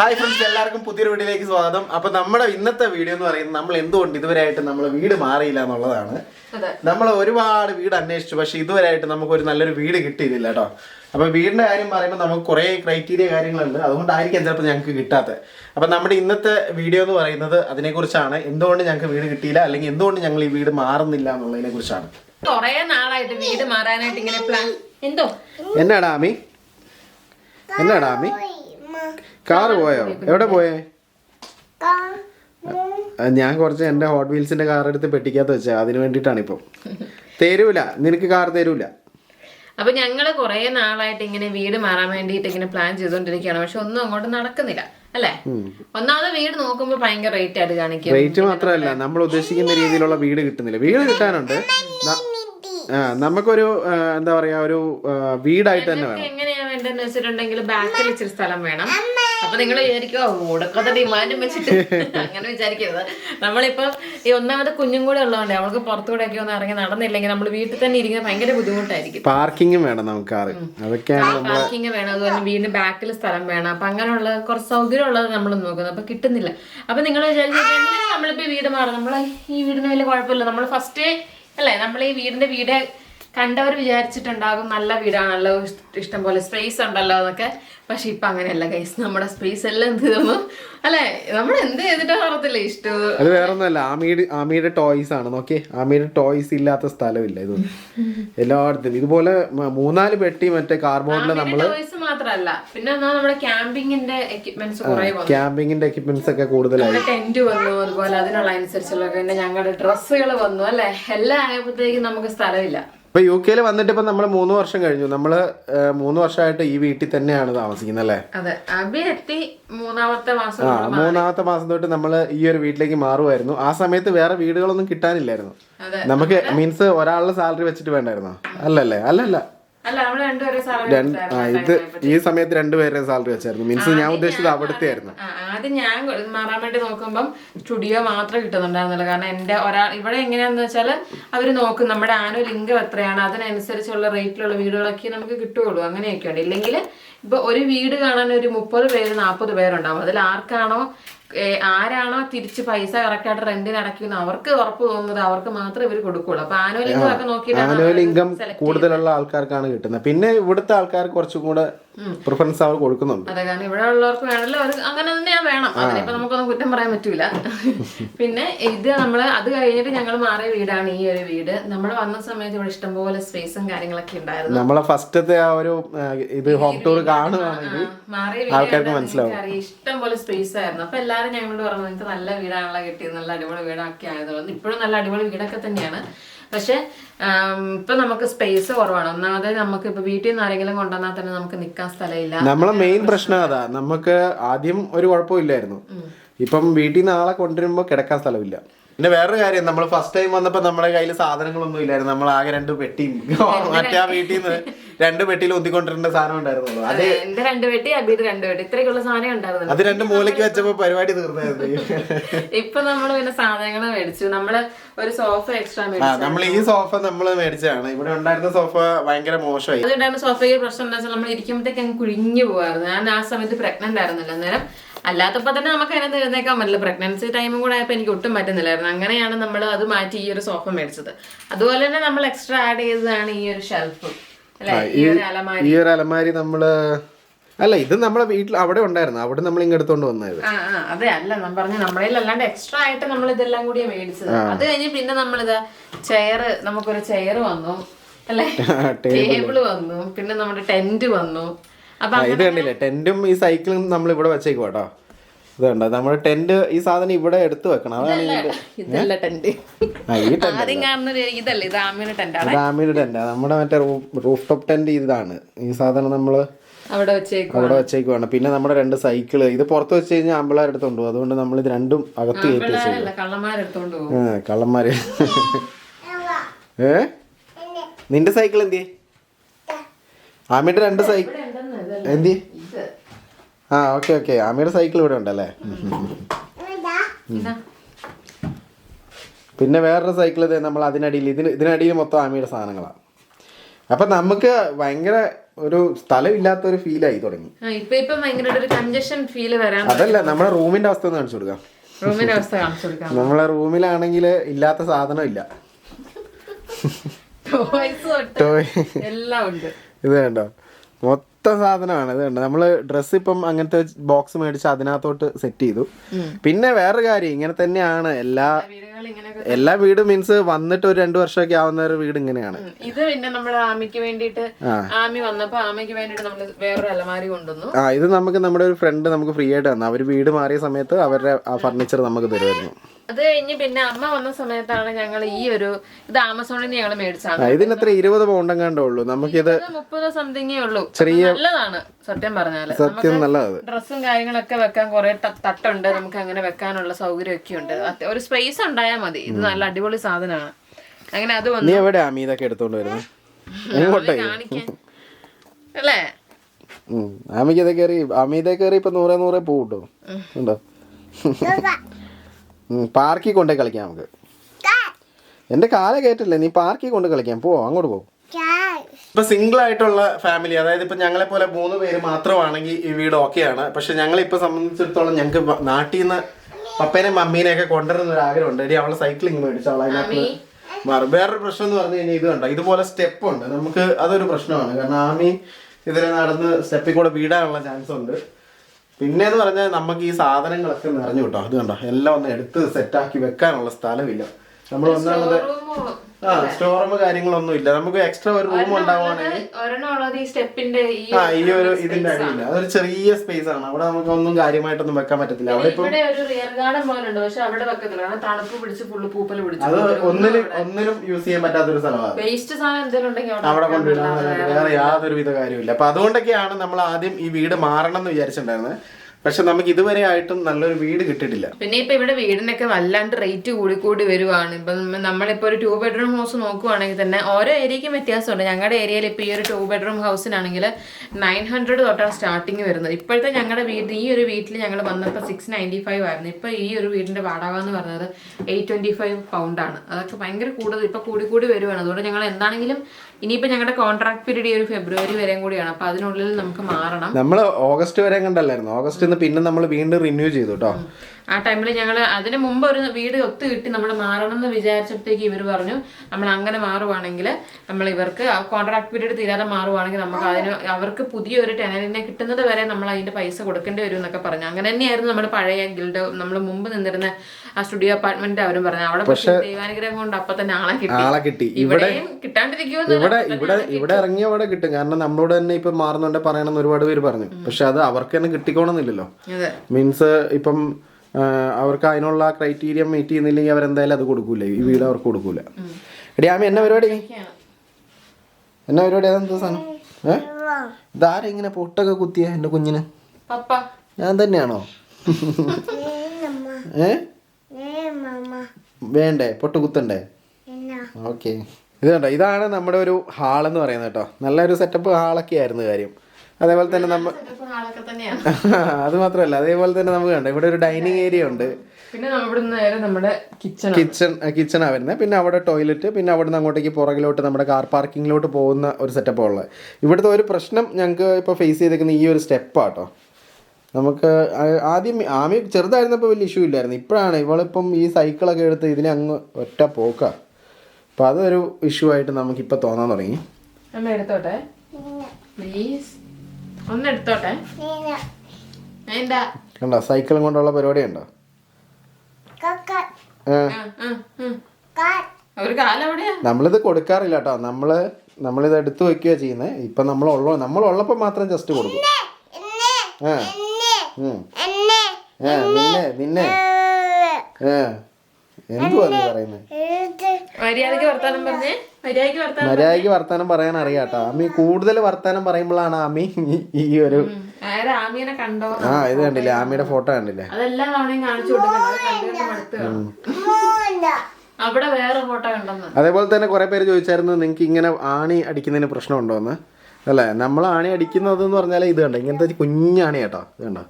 Hi friends എല്ലാവർക്കും പുതിയൊരു വീഡിയോയിലേക്ക് സ്വാഗതം. അപ്പൊ നമ്മുടെ ഇന്നത്തെ വീഡിയോ എന്ന് പറയുന്നത് നമ്മൾ എന്തുകൊണ്ട് ഇതുവരെയായിട്ട് നമ്മൾ വീട് മാറിയില്ല എന്നുള്ളതാണ്. നമ്മൾ ഒരുപാട് വീട് അന്വേഷിച്ചു പക്ഷെ ഇതുവരെയായിട്ട് നമുക്ക് ഒരു നല്ലൊരു വീട് കിട്ടിയില്ല കേട്ടോ. അപ്പൊ വീടിന്റെ കാര്യം പറയുമ്പോൾ നമുക്ക് കുറെ ക്രൈറ്റീരിയ കാര്യങ്ങളുണ്ട്. അതുകൊണ്ടായിരിക്കും ചിലപ്പോൾ ഞങ്ങൾക്ക് കിട്ടാത്തത്. അപ്പൊ നമ്മുടെ ഇന്നത്തെ വീഡിയോ എന്ന് പറയുന്നത് അതിനെക്കുറിച്ചാണ്. എന്തുകൊണ്ട് ഞങ്ങൾക്ക് വീട് കിട്ടിയില്ല? അല്ലെങ്കിൽ എന്തുകൊണ്ട് ഞങ്ങൾ ഈ വീട് മാറുന്നില്ല എന്നുള്ളതിനെ കുറിച്ചാണ് കൊറേ നാളായിട്ട് വീട് മാറാനായിട്ട് ഇങ്ങനെ പ്ലാൻ എന്തോ? എന്നാടാ ആമി? എന്നാടാ ആമി? കാറ് പോയോ? എവിടെ പോയേ? ഞാൻ കുറച്ച് എന്റെ ഹോട്ട് വീൽസിന്റെ കാർ എടുത്ത് പെട്ടിക്കകത്ത് വെച്ചാ അതിന് വേണ്ടിയിട്ടാണ് ഇപ്പം. തരൂല. നിനക്ക് കാർ തരൂല. അപ്പൊ ഞങ്ങൾ കൊറേ നാളായിട്ട് ഇങ്ങനെ വീട് മാറാൻ വേണ്ടിയിട്ട് ഇങ്ങനെ പ്ലാൻ ചെയ്തുകൊണ്ടിരിക്കുകയാണ് പക്ഷെ ഒന്നും അങ്ങോട്ട് നടക്കുന്നില്ല. അല്ലേ? ഒന്നാമത് വീട് നോക്കുമ്പോ ഭയങ്കര റേറ്റ് ആയിട്ട് കാണിക്കും. റേറ്റ് മാത്രമല്ല നമ്മൾ ഉദ്ദേശിക്കുന്ന രീതിയിലുള്ള വീട് കിട്ടുന്നില്ല. വീട് കിട്ടാനുണ്ട്. ആ നമുക്കൊരു എന്താ പറയാ ഒരു വീടായിട്ട് തന്നെ വേണം. വേണ്ടതെന്ന് വെച്ചിട്ടുണ്ടെങ്കിൽ ബാക്കിൽ ഇച്ചിരി സ്ഥലം വേണം. അപ്പൊ നിങ്ങൾ വിചാരിക്കുക ഒടുക്കത്തെ ഡിമാൻഡും വെച്ചിട്ട് അങ്ങനെ വിചാരിക്കരുത്. നമ്മളിപ്പോ ഈ ഒന്നാമത് കുഞ്ഞും കൂടെ ഉള്ളതുകൊണ്ട് അവൾക്ക് പുറത്തുകൂടെ ഒക്കെ ഒന്ന് ഇറങ്ങി നടന്നില്ലെങ്കിൽ നമ്മൾ വീട്ടിൽ തന്നെ ഇരിക്കുന്നത് ഭയങ്കര ബുദ്ധിമുട്ടായിരിക്കും. പാർക്കിംഗ് വേണം നമുക്ക് പാർക്കിംഗ് വേണം. അതുപോലെ വീടിന് ബാക്കിൽ സ്ഥലം വേണം. അപ്പൊ അങ്ങനെയുള്ള കുറച്ച് സൗകര്യം ഉള്ളത് നമ്മൾ നോക്കുന്നത്. അപ്പൊ കിട്ടുന്നില്ല. അപ്പൊ നിങ്ങൾ നമ്മളിപ്പോ ഈ വീട് മാറും നമ്മൾ ഈ വീടിന് വലിയ കുഴപ്പമില്ല. നമ്മൾ ഫസ്റ്റ് അല്ലേ നമ്മൾ ഈ വീടിന്റെ വീട് കണ്ടവർ വിചാരിച്ചിട്ടുണ്ടാകും നല്ല വീടാണല്ലോ ഇഷ്- ഇഷ്ടം പോലെ സ്പേസ് ഉണ്ടല്ലോ എന്നൊക്കെ. പക്ഷെ ഇപ്പൊ അങ്ങനെയല്ല ഗൈസ് നമ്മുടെ സ്പേസ് എല്ലാം തീർന്നു അല്ലേ? നമ്മൾ എന്ത് ചെയ്തിട്ടാ പറയത്തില്ല ഇഷ്ടം. അത് വേറൊന്നുമല്ല. ആമിയുടെ ആമിയുടെ ടോയ്സ് ആണ്. നോക്കി ആമിയുടെ ടോയ്സ് ഇല്ലാത്ത സ്ഥലമില്ല ഇത്. എല്ലായിടത്തും. ഇതുപോലെ മൂന്നാൽ പെട്ടി മറ്റേ കാർബോർഡിൽ നമ്മൾ ടോയ്സ് മാത്രല്ല. പിന്നെ നമ്മുടെ ക്യാമ്പിങ്ങിന്റെ എക്യുപ്മെന്റ്സ് കുറെ ക്യാമ്പിങ്ങിന്റെ എക്യുപ്മെന്റ്സ് ഒക്കെ കൂടുതലായി. ടെന്റ് വന്നു അതുപോലെ അതിനുള്ള അനുസരിച്ചുള്ള പിന്നെ ഞങ്ങളുടെ ഡ്രസ്സുകൾ വന്നു അല്ലെ? എല്ലാം ആയപ്പോഴത്തേക്കും നമുക്ക് സ്ഥലമില്ല. ഇപ്പൊ യു കെയിൽ വന്നിട്ട് ഇപ്പൊ നമ്മൾ മൂന്ന് വർഷം കഴിഞ്ഞു. നമ്മൾ ഏഹ്, മൂന്ന് വർഷമായിട്ട് ഈ വീട്ടിൽ തന്നെയാണ് താമസിക്കുന്നത് അല്ലേ? അതെ. അബി എത്തി മൂന്നാമത്തെ മാസം ആ മൂന്നാമത്തെ മാസം തൊട്ട് നമ്മൾ ഈ ഒരു വീട്ടിലേക്ക് മാറുമായിരുന്നു ആ സമയത്ത് വേറെ വീടുകളൊന്നും കിട്ടാനില്ലായിരുന്നു. നമുക്ക് മീൻസ് ഒരാളുടെ സാലറി വെച്ചിട്ട് വേണ്ടായിരുന്നോ? അല്ലല്ലേ? അല്ലല്ല. രണ്ടുപേരും ഇത് ഈ സമയത്ത് രണ്ടുപേരുടെ സാലറി വെച്ചായിരുന്നു. മീൻസ് ഞാൻ ഉദ്ദേശിച്ചത് അവിടുത്തെ ആയിരുന്നു ആദ്യം ഞാൻ മാറാൻ വേണ്ടി നോക്കുമ്പം സ്റ്റുഡിയോ മാത്രം കിട്ടുന്നുണ്ടായിരുന്നില്ല. കാരണം എന്റെ ഒരാൾ ഇവിടെ എങ്ങനെയാന്ന് വെച്ചാൽ അവർ നോക്കും നമ്മുടെ ആനുവൽ ഇൻകം എത്രയാണ് അതിനനുസരിച്ചുള്ള റേറ്റിലുള്ള വീടുകളൊക്കെ നമുക്ക് കിട്ടുകയുള്ളൂ. അങ്ങനെയൊക്കെ ഉണ്ട് ഇല്ലെങ്കിൽ ഇപ്പൊ ഒരു വീട് കാണാൻ ഒരു മുപ്പത് പേര് നാൽപ്പത് പേരുണ്ടാവും. അതിൽ ആർക്കാണോ ആരാണോ തിരിച്ച് പൈസ കറക്റ്റായിട്ട് റെന്റിന് അടയ്ക്കുന്ന അവർക്ക് ഉറപ്പ് തോന്നുന്നത് അവർക്ക് മാത്രമേ ഇവർ കൊടുക്കുള്ളൂ. അപ്പൊ ആനുവൽ ഇൻകം ഒക്കെ ആനുവൽ ഇൻകം കൂടുതലുള്ള ആൾക്കാർക്കാണ് കിട്ടുന്നത്. പിന്നെ ഇവിടുത്തെ ആൾക്കാർ കുറച്ചും കൂടെ പ്രിഫറൻസ് അവർ കൊടുക്കുന്നുണ്ട്. അതെ കാരണം ഇവിടെ ഉള്ളവർക്ക് വേണമല്ലോ അവർ അങ്ങനെ തന്നെയാ വേണം. അതിനിപ്പോ നമുക്കൊന്നും കുറ്റം പറയാൻ പറ്റൂല. പിന്നെ ഇത് നമ്മൾ അത് കഴിഞ്ഞിട്ട് ഞങ്ങൾ മാറിയ വീടാണ് ഈ ഒരു വീട്. നമ്മൾ വന്ന സമയത്ത് ഇവിടെ ഇഷ്ടംപോലെ സ്പേസും കാര്യങ്ങളൊക്കെ ഉണ്ടായിരുന്നു. നമ്മളെ ഫസ്റ്റത്തെ ആ ഒരു ഇത് ഹോം ടൂർ കാണുകയാണെങ്കിൽ ആൾക്കാർക്ക് മനസ്സിലാവും. ഇഷ്ടംപോലെ ഇഷ്ടം പോലെ സ്പേസ് ആയിരുന്നു. അപ്പൊ എല്ലാരും ഞങ്ങളോട് പറഞ്ഞു നിങ്ങൾക്ക് നല്ല വീടാണല്ലോ കിട്ടിയത്. നല്ല അടിപൊളി വീടൊക്കെ ആയതുകൊണ്ട് ഇപ്പോഴും നല്ല അടിപൊളി വീടൊക്കെ തന്നെയാണ്. പക്ഷെ ഇപ്പൊ നമുക്ക് സ്പേസ് കുറവാണ്. ഒന്നാമത് നമുക്ക് ഇപ്പൊ വീട്ടിൽ നിന്ന് ആരെങ്കിലും കൊണ്ടുവന്നാൽ തന്നെ നമുക്ക് നിൽക്കാൻ സ്ഥലമില്ല. നമ്മളെ മെയിൻ പ്രശ്നം അതാ. നമുക്ക് ആദ്യം ഒരു കുഴപ്പമില്ലായിരുന്നു ഇപ്പം വീട്ടിൽ നിന്ന് ആളെ കൊണ്ടുവരുമ്പോൾ കിടക്കാൻ സ്ഥലമില്ല. പിന്നെ വേറൊരു കാര്യം നമ്മൾ ഫസ്റ്റ് ടൈം വന്നപ്പോൾ നമ്മുടെ കയ്യിൽ സാധനങ്ങളൊന്നും ഇല്ലായിരുന്നു. നമ്മൾ ആകെ രണ്ട് പെട്ടിയും മറ്റേ ആ വീട്ടിൽ നിന്ന് രണ്ട് പെട്ടിയിൽ ഒന്നിക്കൊണ്ടിരുന്ന സാധനം ഉണ്ടായിരുന്നു അത് എന്റെ രണ്ട് പെട്ടി അബിയുടെ രണ്ട് പെട്ടി. ഇത്രയൊക്കെയുള്ള സാധനം ഉണ്ടായിരുന്നു അത് രണ്ട് മൂലയ്ക്ക് വെച്ചപ്പോ പരിപാടി തീർന്നായിരുന്നു ഇപ്പൊ നമ്മൾ പിന്നെ സാധനങ്ങൾ മേടിച്ചു. നമ്മൾ ഒരു സോഫ എക്സ്ട്രാ മേടിച്ചു. നമ്മൾ ഈ സോഫ നമ്മൾ മേടിച്ചതാണ്. ഇവിടെ ഉണ്ടായിരുന്ന സോഫ ഭയങ്കര മോശമായി. അതുകൊണ്ടാണ് സോഫയ്ക്ക് പ്രശ്നം എന്താ വെച്ചാൽ നമ്മൾ ഇരിക്കുമ്പോഴത്തേക്ക് അങ്ങ് കുഴിഞ്ഞു പോവായിരുന്നു. ഞാൻ ആ സമയത്ത് പ്രഗ്നന്റ് ആയിരുന്നില്ല. അന്നേരം അല്ലാത്തപ്പോ തന്നെ നമുക്ക് അതിനകത്ത് എഴുന്നേക്കാൻ പറ്റില്ല പ്രഗ്നൻസി ടൈമും കൂടെ ആയപ്പോൾ എനിക്ക് ഒട്ടും പറ്റുന്നില്ലായിരുന്നു. അങ്ങനെയാണ് നമ്മൾ അത് മാറ്റി ഈ ഒരു സോഫ മേടിച്ചത്. അതുപോലെ തന്നെ നമ്മൾ എക്സ്ട്രാ ആഡ് ചെയ്തതാണ് ഈ ഒരു ഷെൽഫ് അല്ലെ? ഈ ഒരു അലമാരി. നമ്മൾ അല്ല ഇത് നമ്മളെ വീട്ടിൽ അവിടെ ഉണ്ടായിരുന്നു. അവിടെ നമ്മൾ ഇങ്ങ് എടുത്തോണ്ട് വന്നത്. അതെ അല്ല ഞാൻ പറഞ്ഞു നമ്മളെ അല്ലാണ്ട് എക്സ്ട്രാ ആയിട്ട് നമ്മൾ ഇതെല്ലാം കൂടി മേടിച്ചത്. അത് കഴിഞ്ഞ് പിന്നെ നമ്മളിത് ചെയർ നമുക്കൊരു ചെയർ വന്നു. അല്ലേ? ടേബിൾ വന്നു. പിന്നെ നമ്മുടെ ടെന്റ് വന്നു. ഇത് കണ്ടില്ലേ? ടെന്റും ഈ സൈക്കിളും നമ്മൾ ഇവിടെ വെച്ചേക്കും കേട്ടോ ഇത് കണ്ടോ? നമ്മൾ ടെന്റ് ഈ സാധനം ഇവിടെ എടുത്തു വെക്കണം. അതാണ് ഇതല്ല ടെന്റ്. ടെന്റ് ആദ്യം കാണുന്ന ഒരു ഇത് ആമിയുടെ ടെന്റാണ് ആമിയുടെ ടെന്റ്. നമ്മുടെ മറ്റേ റൂഫ് ടോപ്പ് ടെന്റ് ഇതാണ്. ഈ സാധനം നമ്മൾ അവിടെ വെച്ചേക്കും അവിടെ വെച്ചേക്കുവാണ്. പിന്നെ നമ്മുടെ രണ്ട് സൈക്കിൾ ഇത് പുറത്ത് വെച്ച് കഴിഞ്ഞാൽ ആമ്പിളാർ എടുത്തോണ്ട് പോകും അതുകൊണ്ട് നമ്മൾ ഇത് രണ്ടും അകത്ത് കയറ്റി വെച്ചു പിള്ളേരല്ല കള്ളന്മാരെടുത്തോണ്ട് പോകും ആ കള്ളന്മാര്. ഏ? നിന്റെ സൈക്കിൾ എന്തി ആമിയുടെ രണ്ട് സൈക്കിൾ എന്തി? ആ ഓക്കെ ഓക്കെ. അമ്മയുടെ സൈക്കിൾ ഇവിടെ ഉണ്ടല്ലേ. ഇതാ. പിന്നെ വേറൊരു സൈക്കിൾ നമ്മൾ അതിനടിയിൽ ഇതിന് ഇതിനടിയിൽ മൊത്തം ആമിയുടെ സാധനങ്ങളാണ് അപ്പൊ നമുക്ക് ഭയങ്കര ഒരു സ്ഥലമില്ലാത്ത ഒരു ഫീൽ ആയി തുടങ്ങി അതല്ല നമ്മുടെ റൂമിന്റെ അവസ്ഥ ഒന്ന് കാണിച്ചു കൊടുക്കാം. റൂമിന്റെ അവസ്ഥ കാണിച്ചു കൊടുക്കാം. നമ്മളെ റൂമിലാണെങ്കിൽ ഇല്ലാത്ത സാധനം ഇല്ല. ടോയ്സ് ടോയ് എല്ലാം ഉണ്ട്. ഇത് കണ്ടോ? മൊത്തം സാധനമാണ് ഇത് കണ്ടോ? നമ്മൾ ഡ്രസ്സ് ഇപ്പം അങ്ങനത്തെ ബോക്സ് മേടിച്ച് അതിനകത്തോട്ട് സെറ്റ് ചെയ്തു. പിന്നെ വേറൊരു കാര്യം ഇങ്ങനെ തന്നെയാണ്. എല്ലാ എല്ലാ വീടും മീൻസ് വന്നിട്ട് ഒരു രണ്ടു വർഷമൊക്കെ ആവുന്ന ഒരു വീട് ഇങ്ങനെയാണ്. ഇത് പിന്നെ നമ്മുടെ ആമിക്ക് വേണ്ടിയിട്ട് ആമി വന്നപ്പോ ആമിക്ക് വേണ്ടിട്ട് നമ്മൾ വേറൊരു അലമാരി കൊണ്ടുവന്നു. ആ ഇത് നമുക്ക് നമ്മുടെ ഒരു ഫ്രണ്ട് നമുക്ക് ഫ്രീ ആയിട്ട് തന്നു. അവർ വീട് മാറിയ സമയത്ത് അവരുടെ ആ ഫർണിച്ചർ നമുക്ക് തരുമായിരുന്നു. അത് കഴിഞ്ഞ് പിന്നെ അമ്മ വന്ന സമയത്താണ് ഞങ്ങൾ ഈ ഒരു ഇത് ആമസോണിൽ നിന്ന് ഞങ്ങൾ മേടിച്ചാണ് ആ ഇതിന് അത്ര ഇരുപത് പൗണ്ടും കണ്ടേ ഉള്ളൂ. നമുക്കിത് ഇത് മുപ്പത് സംതിങ്ങേ ഉള്ളൂ. ചെറിയ- നല്ലതാണ് സത്യം പറഞ്ഞാൽ. സത്യം നല്ലത് ഡ്രസ്സും കാര്യങ്ങളൊക്കെ വെക്കാൻ കുറെ തട്ടുണ്ട്. നമുക്ക് അങ്ങനെ വെക്കാനുള്ള സൗകര്യമൊക്കെ ഉണ്ട്. ഒരു സ്പേസ് ഉണ്ടായാൽ മതി. ഇത് നല്ല അടിപൊളി സാധനമാണ്. അങ്ങനെ അത് വന്നു. നീ എവിടെ അമീ ഇതൊക്കെ എടുത്തോണ്ട് വരുന്നത് കാണിക്കാൻ അല്ലേ? ആമിക്ക് ഇതൊക്കെ കയറി കേറി കയറി ഇപ്പൊ നൂറേ നൂറേ പോകട്ടോ ഉണ്ടോ? പാർക്കിൽ കൊണ്ടേ കളിക്കാം നമുക്ക്. എന്റെ കാല കേട്ടില്ലേ? നീ പാർക്കിൽ കൊണ്ട് കളിക്കാം. പോ അങ്ങോട്ട് പോ. ഇപ്പൊ സിംഗിൾ ആയിട്ടുള്ള ഫാമിലി അതായത് ഇപ്പൊ ഞങ്ങളെ പോലെ മൂന്ന് പേര് മാത്രമാണെങ്കിൽ ഈ വീട് ഓക്കെയാണ്. പക്ഷെ ഞങ്ങളെ ഇപ്പൊ സംബന്ധിച്ചിടത്തോളം ഞങ്ങൾക്ക് നാട്ടിൽ നിന്ന് പപ്പേനെയും മമ്മീനെ ഒക്കെ കൊണ്ടുവരുന്ന ഒരു ആഗ്രഹമുണ്ട്. ഇനി അവളെ സൈക്ലിംഗ് മേടിച്ചു? അവളെ അതിനകത്ത് മാറും വേറൊരു പ്രശ്നം എന്ന് പറഞ്ഞു കഴിഞ്ഞാൽ ഇത് കണ്ടോ? ഇതുപോലെ സ്റ്റെപ്പ് ഉണ്ട്. നമുക്ക് അതൊരു പ്രശ്നമാണ്. കാരണം ആമി ഇതിനെ നടന്ന് സ്റ്റെപ്പിൽ കൂടെ വീടാനുള്ള ചാൻസ് ഉണ്ട്. പിന്നെ എന്ന് പറഞ്ഞാൽ നമുക്ക് ഈ സാധനങ്ങളൊക്കെ നിറഞ്ഞു കിട്ടോ. അത് കണ്ടോ? എല്ലാം ഒന്ന് എടുത്ത് സെറ്റാക്കി വെക്കാനുള്ള സ്ഥലമില്ല. നമ്മൾ ഒന്നാമത് ആ സ്റ്റോർ റൂം കാര്യങ്ങളൊന്നും ഇല്ല. നമുക്ക് എക്സ്ട്രാ ഒരു റൂം ഉണ്ടാവുകയാണെങ്കിൽ ആ ഈ ഒരു ഇതിന്റെ അടിയില്ല അതൊരു ചെറിയ സ്പേസ് ആണ്. അവിടെ നമുക്ക് ഒന്നും കാര്യമായിട്ടൊന്നും വെക്കാൻ പറ്റത്തില്ല. അവിടെ ഇപ്പം അത് ഒന്നിലും ഒന്നിലും യൂസ് ചെയ്യാൻ പറ്റാത്ത ഒരു സ്ഥലമാണ് അവിടെ കൊണ്ടുവരാൻ വേറെ യാതൊരു വിധ കാര്യമില്ല അപ്പൊ അതുകൊണ്ടൊക്കെയാണ് നമ്മൾ ആദ്യം ഈ വീട് മാറണം എന്ന് വിചാരിച്ചിട്ടുണ്ടായിരുന്നത്. പക്ഷെ നമുക്ക് ഇതുവരെ ആയിട്ടും നല്ലൊരു വീട് കിട്ടിയിട്ടില്ല. പിന്നെ ഇപ്പൊ ഇവിടെ വീടിനൊക്കെ വല്ലാണ്ട് റേറ്റ് കൂടി കൂടി വരുവാണ്. ഇപ്പൊ നമ്മ- നമ്മളിപ്പോ ഒരു ടൂ ബെഡ്റൂം ഹൗസ് നോക്കുവാണെങ്കിൽ തന്നെ ഓരോ ഏരിയക്കും വ്യത്യാസമുണ്ട്. ഞങ്ങളുടെ ഏരിയയിൽ ഇപ്പൊ ഈ ഒരു ടൂ ബെഡ്റൂം ഹൗസിനാണെങ്കിൽ നയൻ ഹൺഡ്രഡ് തൊട്ടാണ് സ്റ്റാർട്ടിങ് വരുന്നത്. ഇപ്പോഴത്തെ ഞങ്ങളുടെ വീട്ടിൽ ഈ ഒരു വീട്ടിൽ ഞങ്ങൾ വന്നപ്പോൾ സിക്സ് നയന്റി ഫൈവ് ആയിരുന്നു. ഇപ്പൊ ഈ ഒരു വീടിന്റെ വാടക എന്ന് പറഞ്ഞത് എയ്റ്റ് ട്വന്റി ഫൈവ് പൗണ്ട് ആണ്. അതൊക്കെ ഭയങ്കര കൂടുതൽ ഇപ്പൊ കൂടി കൂടി വരുവാണ്. അതുകൊണ്ട് ഞങ്ങൾ എന്താണെങ്കിലും ഇനിയിപ്പോ ഞങ്ങളുടെ കോൺട്രാക്ട് പീരീഡ് ഈ ഒരു ഫെബ്രുവരി വരെയും കൂടിയാണ്. അപ്പൊ അതിനുള്ളിൽ നമുക്ക് മാറണം. നമ്മൾ ഓഗസ്റ്റ് വരെ കണ്ടല്ലായിരുന്നു. ഓഗസ്റ്റ് പിന്നെ നമ്മൾ വീണ്ടും റിന്യൂ ചെയ്തു കേട്ടോ ആ ടൈമിൽ ഞങ്ങൾ അതിന് മുമ്പ് ഒരു വീട് ഒത്തു കിട്ടി നമ്മൾ മാറണം എന്ന് വിചാരിച്ചപ്പോഴത്തേക്ക് ഇവർ പറഞ്ഞു നമ്മൾ അങ്ങനെ മാറുവാണെങ്കിൽ നമ്മൾ ഇവർക്ക് ആ കോൺട്രാക്ട് പീരീഡ് തീരാതെ മാറുവാണെങ്കിൽ നമുക്ക് അതിന് അവർക്ക് പുതിയൊരു ടെനറിനെ കിട്ടുന്നത് വരെ നമ്മൾ അതിന്റെ പൈസ കൊടുക്കേണ്ടി വരും എന്നൊക്കെ പറഞ്ഞു. അങ്ങനെ തന്നെയായിരുന്നു നമ്മുടെ പഴയ ഗിൽഡ് നമ്മൾ മുമ്പ് നിന്നിരുന്ന ആ സ്റ്റുഡിയോ അപ്പാർട്ട്മെന്റ് അവരും പറഞ്ഞു അവിടെ പക്ഷേ ദൈവാനുഗ്രഹം കൊണ്ട് അപ്പൊ തന്നെ ആളെ കിട്ടി. ആളെ കിട്ടി. ഇവിടെയും കിട്ടാണ്ടിരിക്കുമെന്ന് ഇവിടെ ഇവിടെ ഇവിടെ ഇറങ്ങിയ അവിടെ കിട്ടും. കാരണം നമ്മളോട് തന്നെ ഇപ്പൊ മാറുന്നുണ്ട് പറയണമെന്ന് ഒരുപാട് പേര് പറഞ്ഞു. പക്ഷെ അത് അവർക്ക് തന്നെ കിട്ടിക്കോണമെന്നില്ലല്ലോ മീൻസ് ഇപ്പം അവർക്ക് അതിനുള്ള ക്രൈറ്റീരിയ മീറ്റ് ചെയ്യുന്നില്ലെങ്കിൽ അവരെന്തായാലും അത് കൊടുക്കൂല. ഈ വീട് അവർക്ക് കൊടുക്കൂല. എടി ആമി എന്നാ പരിപാടി? എന്നാ പരിപാടി? അതെന്താ സാധനം? ഏ? ഇതാരാ ഇങ്ങനെ പൊട്ടൊക്കെ കുത്തിയ എന്റെ കുഞ്ഞിന്? പപ്പ. ഞാൻ തന്നെയാണോ? ഏ? വേണ്ടേ? പൊട്ട് കുത്തണ്ടേ? ഓക്കെ. ഇത് കണ്ടോ ഇതാണ് നമ്മുടെ ഒരു ഹാൾ എന്ന് പറയുന്നത് കേട്ടോ. നല്ലൊരു സെറ്റപ്പ് ഹാളൊക്കെ ആയിരുന്നു കാര്യം. അതേപോലെ തന്നെ നമ്മൾ അത് മാത്രമല്ല അതേപോലെ തന്നെ നമുക്ക് കണ്ടോ ഇവിടെ ഒരു ഡൈനിങ് ഏരിയ ഉണ്ട്. പിന്നെ ഇവിടെ നേരെ നമ്മുടെ കിച്ചൺ കിച്ചൺ കിച്ചണാണ് വരുന്നത്. പിന്നെ അവിടെ ടോയ്ലറ്റ് പിന്നെ അവിടെ നിന്ന് അങ്ങോട്ടേക്ക് പുറകിലോട്ട് നമ്മുടെ കാർ പാർക്കിങ്ങിലോട്ട് പോകുന്ന ഒരു സെറ്റപ്പ് ഉള്ളത്. ഇവിടുത്തെ ഒരു പ്രശ്നം ഞങ്ങൾക്ക് ഇപ്പോൾ ഫേസ് ചെയ്തേക്കുന്ന ഈ ഒരു സ്റ്റെപ്പാട്ടോ നമുക്ക് ആദ്യം ആമി ചെറുതായിരുന്നപ്പോൾ വലിയ ഇഷ്യൂ ഇല്ലായിരുന്നു. ഇപ്പോഴാണ് ഇവളിപ്പം ഈ സൈക്കിളൊക്കെ എടുത്ത് ഇതിനെ അങ്ങ് ഒറ്റ പോക്ക. അപ്പം അതൊരു ഇഷ്യൂ ആയിട്ട് നമുക്ക് നമുക്കിപ്പോൾ തോന്നാൻ തുടങ്ങി. അമ്മ എടുത്തോട്ടെ? പ്ലീസ് ഒന്ന് എടുത്തോട്ടെ വേണ്ട. കണ്ടോ സൈക്കിളും കൊണ്ടുള്ള പരിപാടി ഉണ്ടോ ആ, ആ, ഉം. ഒരു കാലം എവിടെയാ? നമ്മളിത് കൊടുക്കാറില്ല കേട്ടോ. നമ്മൾ നമ്മളിത് എടുത്തു വെക്കുക ചെയ്യുന്നത് ഇപ്പൊ നമ്മൾ ഉള്ള നമ്മളുള്ളപ്പോ മാത്രം ജസ്റ്റ് കൊടുക്കും. നിന്നെ എന്തുവാ നീ പറയുന്നത് മര്യാദയ്ക്ക് വർത്താനം പറഞ്ഞേ. മര്യാദയ്ക്ക് വർത്താനം പറയാൻ അറിയാട്ടോ. അമ്മി കൂടുതൽ വർത്താനം പറയുമ്പോഴാണ് അമ്മി ഈ- ഒരു ആ ഇത് കണ്ടില്ലേ? ആമിയുടെ ഫോട്ടോ കണ്ടില്ലേ? അവിടെ വേറെ ഫോട്ടോ ഉണ്ടെന്ന് അതേപോലെ തന്നെ കുറെ പേര് ചോദിച്ചായിരുന്നു നിങ്ങൾക്ക് ഇങ്ങനെ ആണി അടിക്കുന്നതിന് പ്രശ്നമുണ്ടോ എന്ന് അല്ലേ? നമ്മൾ ആണി അടിക്കുന്നത് എന്ന് പറഞ്ഞാൽ ഇത് കണ്ടോ? ഇങ്ങനത്തെ കുഞ്ഞാണി കേട്ടോ ഇത് കണ്ടോ?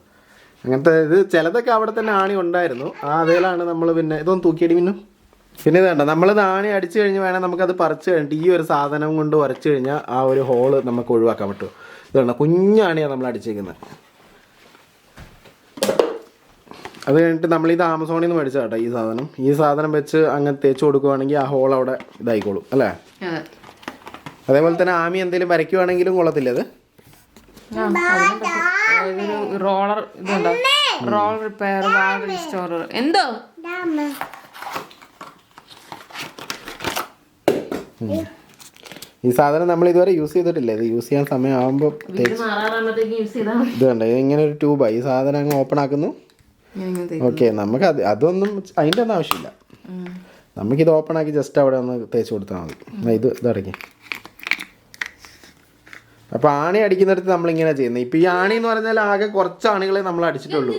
അങ്ങനത്തെ ഇത് ചിലതൊക്കെ അവിടെ തന്നെ ആണി ഉണ്ടായിരുന്നു. ആ അതേലാണ് നമ്മൾ പിന്നെ ഇതൊന്നും തൂക്കിയടി മിന്നു. പിന്നെ വേണ്ട നമ്മൾ നാണി അടിച്ചു കഴിഞ്ഞ് വേണേൽ നമുക്കത് പറിച്ച് കഴിഞ്ഞിട്ട് ഈ ഒരു സാധനം കൊണ്ട് വരച്ചു കഴിഞ്ഞാൽ ആ ഒരു ഹോൾ നമുക്ക് ഒഴിവാക്കാൻ പറ്റും. ഇതാണ് കുഞ്ഞാണിയാണ് നമ്മൾ അടിച്ചേക്കുന്നത് അത് കഴിഞ്ഞിട്ട് നമ്മൾ ഇത് ആമസോണിൽ നിന്ന് മേടിച്ച കേട്ടോ ഈ സാധനം. ഈ സാധനം വെച്ച് അങ്ങനെ തേച്ച് കൊടുക്കുവാണെങ്കിൽ ആ ഹോൾ അവിടെ ഇതായിക്കോളും അല്ലേ? അതേപോലെ തന്നെ ആമി എന്തെങ്കിലും വരയ്ക്കുവാണെങ്കിലും കൊള്ളത്തില്ല അത്. റോളർ ഇതുണ്ടോ? റോൾ റിപ്പയർ വാൾ എന്തോ? ഈ സാധനം നമ്മൾ ഇതുവരെ യൂസ് ചെയ്തിട്ടില്ല. ഇത് യൂസ് ചെയ്യാൻ സമയമാകുമ്പോൾ ഇത് കണ്ടോ? ഇങ്ങനെ ഒരു ട്യൂബാണ് ഈ സാധനം അങ്ങ് ഓപ്പൺ ആക്കുന്നു. ഓക്കെ നമുക്ക് അത് അതൊന്നും അതിന്റെ ഒന്നും ആവശ്യമില്ല. നമുക്കിത് ഓപ്പൺ ആക്കി ജസ്റ്റ് അവിടെ ഒന്ന് തേച്ച് കൊടുത്താൽ മതി. ഇത് ഇതടക്കി അപ്പോൾ ആണി അടിക്കുന്നിടത്ത് നമ്മളിങ്ങനെ ചെയ്യുന്നത്. ഇപ്പോൾ ഈ ആണി എന്ന് പറഞ്ഞാൽ ആകെ കുറച്ച് ആണികളെ നമ്മൾ അടിച്ചിട്ടുള്ളൂ.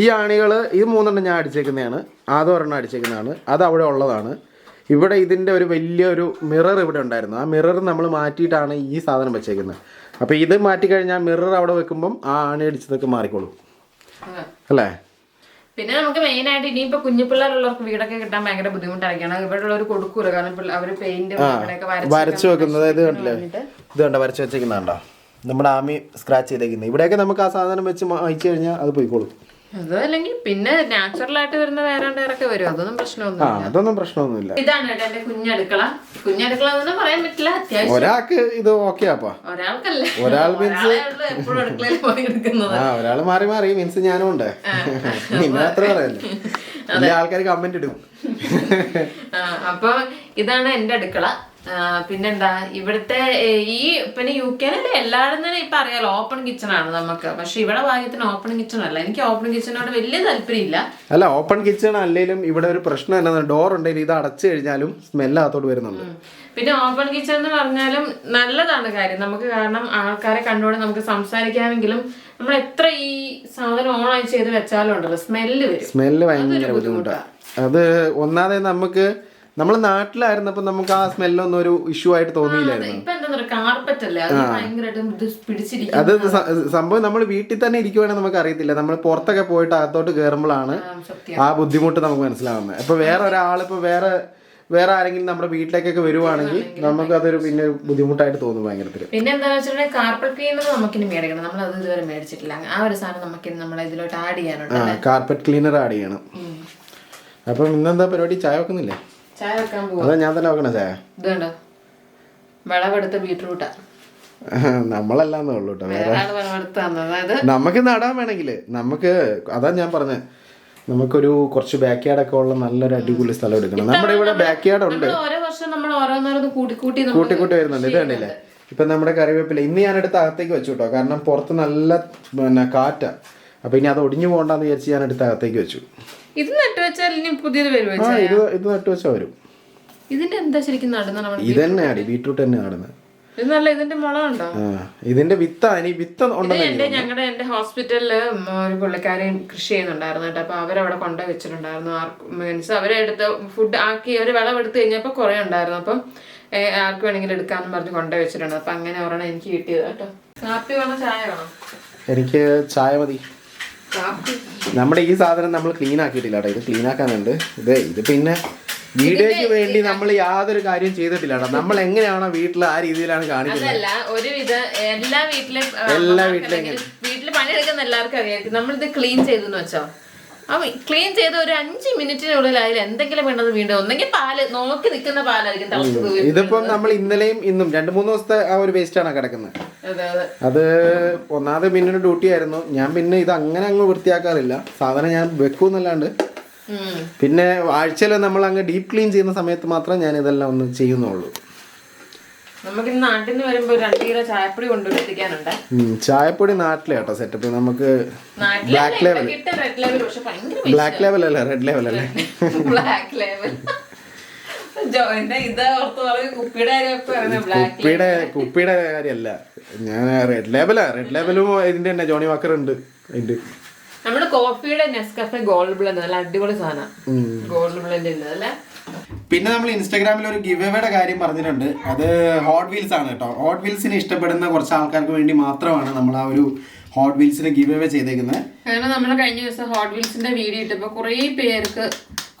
ഈ ആണികൾ ഇത് മൂന്നെണ്ണം ഞാൻ അടിച്ചേക്കുന്നതാണ്. ആദ്യം ഒരെണ്ണം അടിച്ചേക്കുന്നതാണ്. അത് അവിടെ ഉള്ളതാണ്. ഇവിടെ ഇതിന്റെ ഒരു വലിയൊരു മിറർ ഇവിടെ ഉണ്ടായിരുന്നു. ആ മിറർ നമ്മൾ മാറ്റിയിട്ടാണ് ഈ സാധനം വെച്ചേക്കുന്നത്. അപ്പോൾ ഇത് മാറ്റിക്കഴിഞ്ഞാൽ മിറർ അവിടെ വെക്കുമ്പം ആ ആണി അടിച്ചതൊക്കെ മാറിക്കോളും. അല്ലേ? പിന്നെ നമുക്ക് മെയിൻ ആയിട്ട് ഇനിയിപ്പോ കുഞ്ഞു പിള്ളേരുള്ളവർക്ക് വീടൊക്കെ കിട്ടാൻ ഭയങ്കര ബുദ്ധിമുട്ടായിരിക്കണം. ഇവിടെ ഉള്ളവർ കൊടുക്കൂല. കാരണം അവർ പെയിന്റ് വരച്ച് വരച്ചു വെക്കുന്നത്. ഇത് കണ്ടില്ലേ? ഇത് കണ്ടോ? വരച്ചു വെച്ചേക്കുന്നുണ്ടോ നമ്മുടെ ആമി സ്ക്രാച്ച് ചെയ്തേക്കുന്നത് ഇവിടെയൊക്കെ നമുക്ക് ആ സാധനം വെച്ച് അയച്ചു കഴിഞ്ഞാൽ അത് പോയിക്കോളും. അത് അല്ലെങ്കിൽ പിന്നെ നാച്ചുറൽ ആയിട്ട് വരുന്ന വേറെ വരും. അതൊന്നും പ്രശ്നമൊന്നും അതൊന്നും പ്രശ്നമൊന്നുമില്ല. ഇതാണ് കേട്ടോ എന്റെ കുഞ്ഞടുക്കള. കുഞ്ഞടുക്കള എന്നൊന്നും പറയാൻ പറ്റില്ല. അത്യാവശ്യം ഒരാൾക്ക് ഇത് ഓക്കെ ഒരാൾക്കല്ല. ഒരാൾ മീൻസ് എപ്പോഴും അടുക്കളയിൽ പോയി എടുക്കുന്നത്. ആ ഒരാൾ മാറി മാറി മീൻസ് ഞാനും ഉണ്ട്. നിന്നെ അത്ര പറയല്ലേ? ആൾക്കാർ കമന്റ് ഇടും. അപ്പൊ ഇതാണ് എന്റെ അടുക്കള. പിന്നെന്താ? ഇവിടുത്തെ ഈ പിന്നെ യു കെയിലെ എല്ലാവരും തന്നെ ഇപ്പൊ അറിയാലോ ഓപ്പൺ കിച്ചൺ ആണ് നമുക്ക്. പക്ഷെ ഇവിടെ ഭാഗ്യത്തിന് ഓപ്പൺ കിച്ചൺ അല്ല. എനിക്ക് ഓപ്പൺ കിച്ചണോട് വലിയ താല്പര്യമില്ല അല്ല ഓപ്പൺ കിച്ചൺ അല്ലെങ്കിലും ഇവിടെ ഒരു പ്രശ്നം എന്നാ ഡോർ ഉണ്ടെങ്കിൽ ഇത് അടച്ചു കഴിഞ്ഞാലും സ്മെല്ല് അകത്തോട്ട് വരുന്നുണ്ട്. പിന്നെ ഓപ്പൺ കിച്ചൺ എന്ന് പറഞ്ഞാലും നല്ലതാണ് കാര്യം. നമുക്ക് കാരണം ആൾക്കാരെ കണ്ടുകൊണ്ട് നമുക്ക് സംസാരിക്കാമെങ്കിലും നമ്മൾ എത്ര ഈ സാധനം ഓൺ ആയി ചെയ്ത് വെച്ചാലും ഉണ്ടല്ലോ സ്മെല്ല് വരും. സ്മെല്ല് ഭയങ്കര ബുദ്ധിമുട്ടാണ് അത് ഒന്നാതെ നമുക്ക് നമ്മൾ നാട്ടിലായിരുന്നപ്പോൾ നമുക്ക് ആ സ്മെല്ലൊന്നും ഒരു ഇഷ്യൂ ആയിട്ട് തോന്നിയില്ലായിരുന്നു. അത് സംഭവം നമ്മൾ വീട്ടിൽ തന്നെ ഇരിക്കുവാണെങ്കിൽ നമുക്ക് അറിയത്തില്ല. നമ്മൾ പുറത്തൊക്കെ പോയിട്ട് അകത്തോട്ട് കയറുമ്പോഴാണ് ആ, ബുദ്ധിമുട്ട് നമുക്ക് മനസ്സിലാവുന്നത്. അപ്പൊ വേറെ ഒരാളിപ്പോ വേറെ വേറെ ആരെങ്കിലും നമ്മുടെ വീട്ടിലേക്കൊക്കെ വരുവാണെങ്കിൽ നമുക്ക് അതൊരു പിന്നെ ബുദ്ധിമുട്ടായിട്ട് തോന്നും ഭയങ്കരത്തിൽ പിന്നെ എന്താ വെച്ചിട്ടുണ്ടെങ്കിൽ കാർപ്പറ്റ് ക്ലീനർ മേടിക്കണം. നമ്മൾ അത് ഇതുവരെ മേടിച്ചിട്ടില്ല. ആ ഒരു സാധനം നമുക്ക് നമ്മളെ ഇതിലോട്ട് ആഡ് ചെയ്യാനുണ്ട് കാർപ്പറ്റ് ക്ലീനർ ആഡ് ചെയ്യണം. അപ്പം ഇന്നെന്താ പരിപാടി? ചായ വെക്കുന്നില്ലേ? ചായ വെക്കാൻ പോവാ. അതാ ഞാൻ തന്നെ വെക്കണ ചായ. വിളവെടുത്ത ബീട്രൂട്ടാ. നമ്മളല്ലാന്നേ ഉള്ളൂ കേട്ടോ വേറെ. ആൾ വിളവെടുത്ത് തന്നത് അതായത് നമുക്ക് നടാൻ വേണമെങ്കിൽ നമുക്ക് അതാ ഞാൻ പറഞ്ഞത് നമുക്കൊരു കുറച്ച് ബാക്ക് യാർഡൊക്കെ ഉള്ള നല്ലൊരു അടിപൊളി സ്ഥലം എടുക്കണം. നമ്മുടെ ഇവിടെ ബാക്ക് യാർഡ് ഉണ്ട്. കൂട്ടിക്കൂട്ടി ഓരോ വർഷം നമ്മൾ ഓരോന്നോരോന്ന് കൂട്ടി കൂട്ടി നമ്മൾ കൂട്ടി കൂട്ടി വരുന്നുണ്ട്. ഇത് കണ്ടില്ലേ? ഇപ്പൊ നമ്മുടെ കറിവേപ്പില ഇന്ന് ഞാൻ എടുത്ത് അകത്തേക്ക് വെച്ചു കേട്ടോ കാരണം പുറത്ത് നല്ല പിന്നെ കാറ്റാ. അപ്പൊ ഇനി അത് ഒടിഞ്ഞു പോകണ്ടെന്ന് വിചാരിച്ച് ഞാൻ എടുത്ത് അകത്തേക്ക് വെച്ചു. ഇത് നട്ട് വെച്ചാൽ ഇനി പുതിയത് വരും ആ ഇത് ഇത് നട്ടു വെച്ചാൽ വരും. ഇതിന്റെ എന്താ ശരിക്കും നടുന്ന നമ്മൾ ഇത് തന്നെയാണ് ബീട്രൂട്ട് തന്നെ നടുന്നത് ഇത് നല്ല ഇതിന്റെ മുളകുണ്ടോ? ആ ഇതിന്റെ വിത്ത ഇനി വിത്ത് ഇത് ഉണ്ടെന്ന് എന്റെ ഞങ്ങളുടെ എന്റെ ഹോസ്പിറ്റലിൽ ഒരു പുള്ളിക്കാരൻ കൃഷി ചെയ്യുന്നുണ്ടായിരുന്നു കേട്ടോ. അപ്പൊ അവരവിടെ കൊണ്ടുപോയി വെച്ചിട്ടുണ്ടായിരുന്നു. മീൻസ് അവരെടുത്ത് ഫുഡ് ആക്കി ഒരു വിളവെടുത്ത് കഴിഞ്ഞപ്പോ കുറെ ഉണ്ടായിരുന്നു. അപ്പം ഏ, ആർക്ക് വേണമെങ്കിലും എടുക്കാന്ന് പറഞ്ഞ് കൊണ്ടുപോയി വെച്ചിട്ടുണ്ട്. അപ്പൊ അങ്ങനെ ഒരെണ്ണം എനിക്ക് കിട്ടിയത് കേട്ടോ. കാപ്പി വേണോ ചായ വേണോ? എനിക്ക് ചായ മതി. നമ്മുടെ ഈ സാധനം നമ്മൾ ക്ലീൻ ആക്കിയിട്ടില്ല കേട്ടോ ഇത് ക്ലീൻ ആക്കാനുണ്ട്. ഇത് ഇത് പിന്നെ വീഡിയോയ്ക്ക് വേണ്ടി നമ്മൾ യാതൊരു കാര്യം ചെയ്തിട്ടില്ല കേട്ടോ നമ്മൾ എങ്ങനെയാണോ വീട്ടിൽ ആ രീതിയിലാണ് കാണിക്കുന്നത്. അതല്ല ഒരുവിധ എല്ലാ വീട്ടിലും എല്ലാ വീട്ടിലും വീട്ടിൽ പണിയെടുക്കുന്ന എല്ലാവർക്കും അറിയാം. നമ്മളിത് ക്ലീൻ ചെയ്തെന്ന് വെച്ചോ? ആ ക്ലീൻ ചെയ്ത ഒരു അഞ്ച് മിനിറ്റിനുള്ളിൽ അതിൽ എന്തെങ്കിലും വേണ്ടത് വീണ്ടും ഒന്നെങ്കിൽ പാൽ നോക്കി നിൽക്കുന്ന പാലായിരിക്കും. ഇതിപ്പം നമ്മൾ ഇന്നലെയും ഇന്നും രണ്ട് മൂന്ന് ദിവസത്തെ ആ ഒരു വേസ്റ്റ് ആണ് കിടക്കുന്നത്. അത് ഒന്നാമത് പിന്നെ ഡ്യൂട്ടി ആയിരുന്നു. ഞാൻ പിന്നെ ഇത് അങ്ങനെ അങ്ങ് വൃത്തിയാക്കാറില്ല. സാധനം ഞാൻ വെക്കൂന്നല്ലാണ്ട് പിന്നെ ആഴ്ചയിൽ നമ്മൾ അങ്ങ് ഡീപ് ക്ലീൻ ചെയ്യുന്ന സമയത്ത് മാത്രം ഞാൻ ഇതെല്ലാം ഒന്ന് ചെയ്യുന്നുള്ളൂ. നമുക്ക് ഇന്ന് നാട്ടിൽ നിന്ന് വരുമ്പോ രണ്ട് കിലോ ചായപ്പൊടി കൊണ്ടുവരുത്തിക്കാനുണ്ട്. ഉം, ചായപ്പൊടി നാട്ടിലെ കേട്ടോ സെറ്റപ്പ് നമുക്ക് ബ്ലാക്ക് ലെവൽ ബ്ലാക്ക് ലെവൽ അല്ല? റെഡ് ലെവൽ അല്ലേ? ബ്ലാക്ക് ലെവൽ കുപ്പിയുടെ കുപ്പിയുടെ കാര്യമല്ല ഞാൻ റെഡ് ലേബലാ റെഡ് ലേബലും ഇതിന്റെ തന്നെ ജോണി വാക്കർ ഉണ്ട് അതിന്റെ. നമ്മുടെ കോഫിയുടെ നെസ്കഫെ ഗോൾഡ് ബ്ലെൻഡ്. നല്ല അടിപൊളി സാധനം. ഗോൾഡ് ബ്ലെൻഡ് ഉണ്ട് അല്ലേ? പിന്നെ നമ്മൾ ഇൻസ്റ്റാഗ്രാമിൽ ഒരു ഗിവ് എവേയുടെ കാര്യം പറഞ്ഞിട്ടുണ്ട്. അത് ഹോട്ട് വീൽസ് ആണ് കേട്ടോ. ഹോട്ട് വീൽസിനെ ഇഷ്ടപ്പെടുന്ന കുറച്ച് ആൾക്കാർക്ക് വേണ്ടി മാത്രമാണ് നമ്മൾ ആ ഒരു ഹോട്ട് വീൽസിന് ഗിവ് എവേ ചെയ്തേക്കുന്നത്. കാരണം നമ്മൾ കഴിഞ്ഞ ദിവസം ഹോട്ട് വീൽസിന്റെ വീഡിയോ ഇട്ടപ്പോ കുറേ പേർക്ക്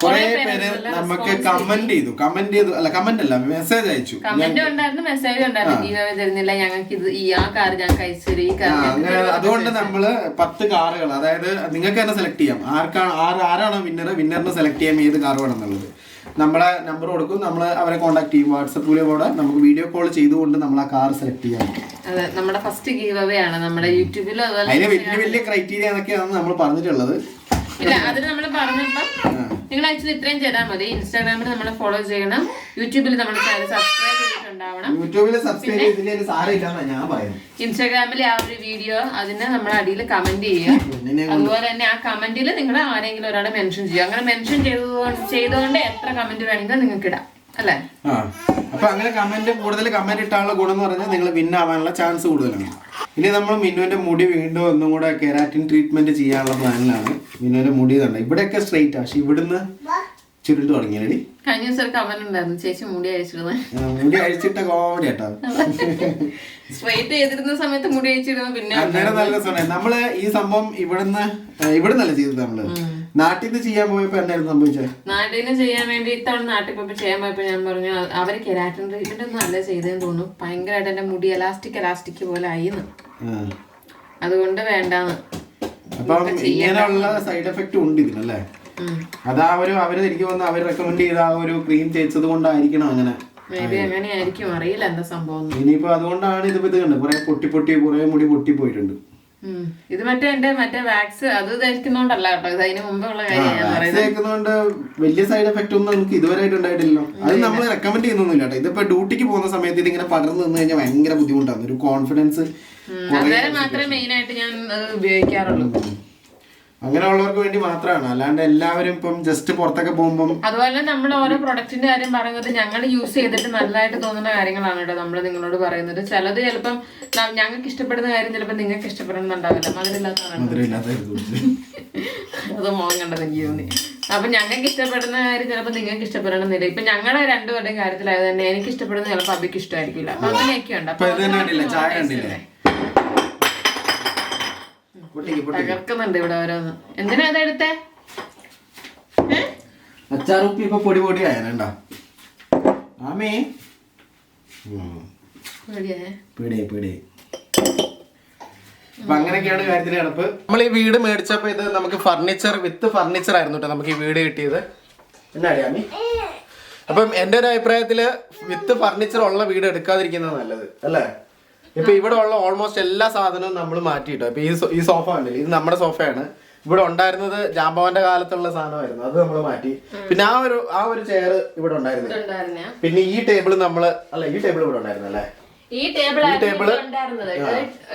കുറെ പേര് നമുക്ക് കമന്റ് ചെയ്തു. കമന്റ് ചെയ്തു. അല്ല കമന്റ് അല്ല മെസ്സേജ് അയച്ചു. കമന്റ് ഉണ്ടായിരുന്നു മെസ്സേജ് ഉണ്ടായിരുന്നു. വക തരുന്നില്ല. ഞങ്ങൾക്ക് ഇത് ഈ ആ കാർ ഞങ്ങൾക്ക് അയച്ചു ഈ കാർ ആ, അങ്ങനെ അതുകൊണ്ട് നമ്മൾ പത്ത് കാറുകൾ അതായത് നിങ്ങൾക്ക് തന്നെ സെലക്ട് ചെയ്യാം. ആർക്കാണ് ആരാണോ വിന്നർ വിന്നറിനെ സെലക്ട് ചെയ്യാം ഏത് കാർ വേണമെന്നുള്ളത്. നമ്മളെ നമ്പർ കൊടുക്കും. നമ്മൾ അവരെ കോൺടാക്ട് ചെയ്യും. വാട്സപ്പിലൂടെ നമുക്ക് വീഡിയോ കോൾ ചെയ്തുകൊണ്ട് നമ്മൾ ആ കാർ സെലക്ട് ചെയ്യാം. അതെ നമ്മുടെ ഫസ്റ്റ് ഗീവ് അവേ ആണ്. നമ്മുടെ യൂട്യൂബിലും അതുപോലെ അതിന് വലിയ വലിയ ക്രൈറ്റീരിയ എന്നൊക്കെയാണ് നമ്മൾ പറഞ്ഞിട്ടുള്ളത്. ഇല്ല അതിന് നമ്മൾ പറഞ്ഞപ്പം നിങ്ങൾ ആക്ച്വലി ഇത്രയും ചെയ്താൽ മതി. ഇൻസ്റ്റാഗ്രാമിൽ നമ്മളെ ഫോളോ ചെയ്യണം. യൂട്യൂബിൽ നമ്മൾ ചാനൽ സബ്സ്ക്രൈബ് ചെയ്തിട്ടുണ്ടാവണം. യൂട്യൂബിൽ സബ്സ്ക്രൈബ് ചെയ്തില്ലെങ്കിൽ സാരമില്ലെന്നാ ഞാൻ പറയുന്നത്. ഇൻസ്റ്റാഗ്രാമിലെ ആ ഒരു വീഡിയോ അതിന് നമ്മൾ അടിയിൽ കമന്റ് ചെയ്യുക. അതുപോലെ തന്നെ ആ കമന്റിൽ നിങ്ങൾ ആരെങ്കിലും ഒരാളെ മെൻഷൻ ചെയ്യുക. അങ്ങനെ മെൻഷൻ ചെയ്തതുകൊണ്ട് ചെയ്തുകൊണ്ട് എത്ര കമന്റ് വേണമെങ്കിലും നിങ്ങൾക്ക് ഇടാം അല്ലേ? ആ. അപ്പൊ അങ്ങനെ കമന്റ് കൂടുതൽ കമന്റ് ഇട്ടാനുള്ള ഗുണം എന്ന് പറഞ്ഞാൽ നിങ്ങൾ വിൻ ആവാനുള്ള ചാൻസ് കൂടുതലാണ്. ഇനി നമ്മൾ മിന്നുവിന്റെ മുടി വീണ്ടും ഒന്നും കൂടെ കെരാറ്റിൻ ട്രീറ്റ്മെന്റ് ചെയ്യാനുള്ള പ്ലാനിലാണ് മിന്നുവിന്റെ മുടി തന്നെ ഇവിടെയൊക്കെ സ്ട്രെയിറ്റ് ആ. പക്ഷെ ഇവിടുന്ന് ചുരുണ്ട് തുടങ്ങിയടി കഴിഞ്ഞ ദിവസം ഒരു കമന്റ് ഉണ്ടായിരുന്നു. ചേച്ചി മുടി അയച്ചിരുന്നത് മുടി അഴിച്ചിട്ട കോമഡി കേട്ടോ. സ്ട്രൈറ്റ് ചെയ്തിരുന്ന സമയത്ത് മുടി അഴിച്ചിരുന്നു പിന്നെ അന്നേരം നല്ല രസമാണ്. നമ്മൾ ഈ സംഭവം ഇവിടുന്ന് ഇവിടുന്നല്ല ചെയ്തത് നമ്മൾ? നാട്ടിൽ നിന്ന് ചെയ്യാൻ പോയപ്പോ എന്തായിരുന്നു സംഭവിച്ചത് നാട്ടിൽ നിന്ന് ചെയ്യാൻ വേണ്ടി ഇത്തവണ നാട്ടിൽ പോയപ്പോ ചെയ്യാൻ പോയപ്പോ ഞാൻ പറഞ്ഞു അവർ കെരാറ്റിൻ ട്രീറ്റ്മെന്റ് ഒന്നും അല്ല ചെയ്തതെന്ന് തോന്നുന്നു. ഭയങ്കരമായിട്ട് എന്റെ മുടി എലാസ്റ്റിക് എലാസ്റ്റിക് പോലെ ആയിന്ന്. അതുകൊണ്ട് വേണ്ടാന്ന്. അപ്പം ഇങ്ങനെയുള്ള സൈഡ് എഫക്റ്റ് ഉണ്ട് ഇതിനല്ലേ അതാ ഒരു അവർ എനിക്ക് വന്ന് അവർ റെക്കമെൻഡ് ചെയ്ത ആ ഒരു ക്രീം തേച്ചത് കൊണ്ടായിരിക്കണം അങ്ങനെ? അറിയില്ല എന്താ സംഭവം. ഇനിയിപ്പോ അതുകൊണ്ടാണ് ഇതിപ്പോ ഇത് കണ്ടത്. കുറെ പൊട്ടി പൊട്ടി കുറെ മുടി പൊട്ടി പോയിട്ടുണ്ട്. ഇത് മറ്റേ എന്റെ മറ്റേ വാക്സ് അത് ധരിക്കുന്നോണ്ടല്ല കേട്ടോ. ഇത് അതിന് മുമ്പുള്ള കാര്യം വലിയ സൈഡ് എഫക്റ്റ് ഒന്നും നമുക്ക് ഇതുവരെയായിട്ട് ഉണ്ടായിട്ടില്ലല്ലോ. അത് നമ്മൾ റെക്കമെൻഡ് ചെയ്യുന്നൊന്നുമില്ല കേട്ടോ. ഇതിപ്പോ ഡ്യൂട്ടിക്ക് പോകുന്ന സമയത്ത് ഇതിങ്ങനെ പടർന്നു നിന്ന് കഴിഞ്ഞാൽ ഭയങ്കര ബുദ്ധിമുട്ടാണ്. ഒരു കോൺഫിഡൻസ് അതുവരെ മാത്രമേ മെയിൻ ആയിട്ട് ഞാൻ അത് ഉപയോഗിക്കാറുള്ളൂ. അങ്ങനെയുള്ളവർക്ക് വേണ്ടി മാത്രമാണ്. അല്ലാണ്ട് എല്ലാവരും ഇപ്പം ജസ്റ്റ് പുറത്തൊക്കെ പോകുമ്പോൾ അതുപോലെ നമ്മൾ ഓരോ പ്രൊഡക്റ്റിന്റെ കാര്യം പറയുന്നത് ഞങ്ങൾ യൂസ് ചെയ്തിട്ട് നല്ലതായിട്ട് തോന്നുന്ന കാര്യങ്ങളാണ് കേട്ടോ നമ്മൾ നിങ്ങളോട് പറയുന്നത്. ചിലത് ചിലപ്പം ഞങ്ങൾക്ക് ഇഷ്ടപ്പെടുന്ന കാര്യം ചിലപ്പോൾ നിങ്ങൾക്ക് ഇഷ്ടപ്പെടുന്നുണ്ടാവില്ല. മധുരമില്ലാത്തതാണ്. അത് കണ്ടത് എനിക്ക് തോന്നി. അപ്പൊ ഞങ്ങൾക്ക് ഇഷ്ടപ്പെടുന്ന കാര്യം ചിലപ്പോൾ നിങ്ങൾക്ക് ഇഷ്ടപ്പെടണമെന്നില്ല. ഇപ്പൊ ഞങ്ങളെ രണ്ടുപേരുടെയും കാര്യത്തിലായത് തന്നെ എനിക്ക് ഇഷ്ടപ്പെടുന്ന ചിലപ്പോൾ അബിക്ക് ഇഷ്ടമായിരിക്കില്ല. അപ്പൊ ചായ അപ്പൊ ഇത് തന്നെ കണ്ടില്ലേ ചായ കണ്ടില്ലേ പൊട്ടിക്ക് പൊട്ടിക്ക് തകർക്കുന്നുണ്ട് ഇവിടെ ഓരോന്ന്. എന്തിനാ അത് എടുത്തേ? അച്ചാറുപ്പി ഇപ്പൊ പൊടി പൊടി ആയാലോ ആമേ. പേടിയായേ? പീടിയായി അപ്പൊ അങ്ങനെയൊക്കെയാണ് കാര്യത്തിന് കിടപ്പ്. നമ്മൾ ഈ വീട് മേടിച്ചപ്പോ ഇത് നമുക്ക് ഫർണിച്ചർ വിത്ത് ഫർണിച്ചർ ആയിരുന്നു കേട്ടോ നമുക്ക് ഈ വീട് കിട്ടിയത്. എന്നാടി ആമി? അപ്പം എന്റെ ഒരു അഭിപ്രായത്തിൽ വിത്ത് ഫർണിച്ചർ ഉള്ള വീട് എടുക്കാതിരിക്കുന്നത് നല്ലത് അല്ലേ? ഇപ്പൊ ഇവിടെ ഉള്ള ഓൾമോസ്റ്റ് എല്ലാ സാധനവും നമ്മൾ മാറ്റിയിട്ടോ. ഇപ്പൊ ഈ ഈ സോഫ ഉണ്ടല്ലോ ഇത് നമ്മുടെ സോഫയാണ് ഇവിടെ ഉണ്ടായിരുന്നത് ജാമ്പവന്റെ കാലത്തുള്ള സാധനമായിരുന്നു. അത് നമ്മൾ മാറ്റി. പിന്നെ ആ ഒരു ആ ഒരു ചെയർ ഇവിടെ ഉണ്ടായിരുന്നു? പിന്നെ ഈ ടേബിൾ നമ്മൾ അല്ല ഈ ടേബിൾ ഇവിടെ ഉണ്ടായിരുന്നു അല്ലേ ഈ ടേബിൾ